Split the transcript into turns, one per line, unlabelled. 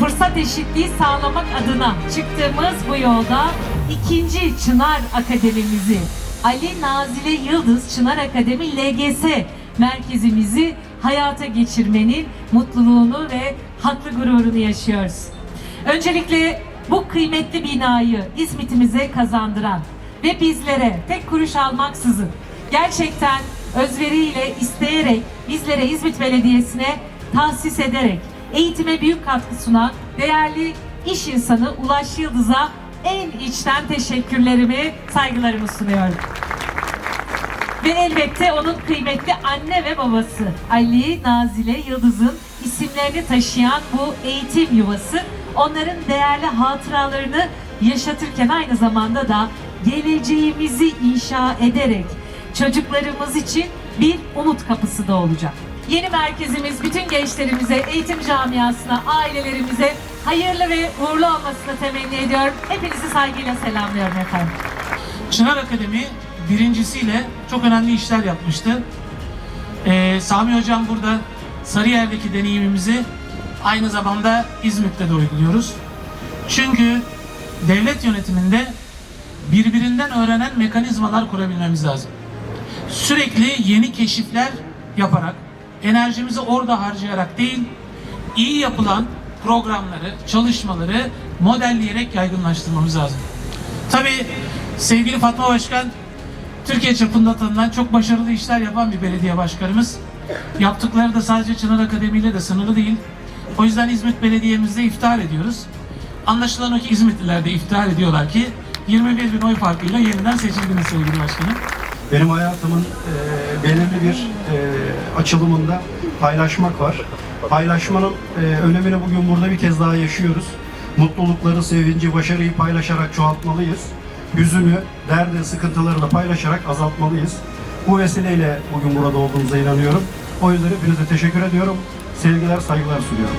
fırsat eşitliği sağlamak adına çıktığımız bu yolda ikinci Çınar Akademimizi Ali Nazile Yıldız Çınar Akademi LGS merkezimizi hayata geçirmenin mutluluğunu ve haklı gururunu yaşıyoruz. Öncelikle bu kıymetli binayı İzmit'imize kazandıran ve bizlere tek kuruş almaksızın gerçekten özveriyle isteyerek bizlere İzmit Belediyesi'ne tahsis ederek eğitime büyük katkı sunan değerli iş insanı Ulaş Yıldız'a en içten teşekkürlerimi, saygılarımı sunuyorum. Ve elbette onun kıymetli anne ve babası Ali Nazile Yıldız'ın isimlerini taşıyan bu eğitim yuvası onların değerli hatıralarını yaşatırken aynı zamanda da geleceğimizi inşa ederek çocuklarımız için bir umut kapısı da olacak. Yeni merkezimiz bütün gençlerimize, eğitim camiasına, ailelerimize hayırlı ve uğurlu olmasını temenni ediyorum. Hepinizi saygıyla selamlıyorum efendim.
Çınar Akademi birincisiyle çok önemli işler yapmıştı. Ee, Sami Hocam burada Sarıyer'deki deneyimimizi aynı zamanda İzmit'te de uyguluyoruz. Çünkü devlet yönetiminde birbirinden öğrenen mekanizmalar kurabilmemiz lazım. Sürekli yeni keşifler yaparak, enerjimizi orada harcayarak değil, iyi yapılan programları, çalışmaları modelleyerek yaygınlaştırmamız lazım. Tabii sevgili Fatma Başkan Türkiye çapında tanınan çok başarılı işler yapan bir belediye başkanımız. Yaptıkları da sadece Çınar Akademi ile de sınırlı değil. O yüzden İzmit Belediye'mizde iftihar ediyoruz. Anlaşılan o ki İzmitliler de iftihar ediyorlar ki 21 bin oy farkıyla yeniden seçildiniz sevgili başkanım.
Benim hayatımın e, belirli bir e, açılımında paylaşmak var. Paylaşmanın e, önemini bugün burada bir kez daha yaşıyoruz. Mutlulukları, sevinci, başarıyı paylaşarak çoğaltmalıyız. Hüzünü, derdi, sıkıntıları da paylaşarak azaltmalıyız. Bu vesileyle bugün burada olduğumuza inanıyorum. O yüzden hepinize teşekkür ediyorum. Sevgiler, saygılar sunuyorum.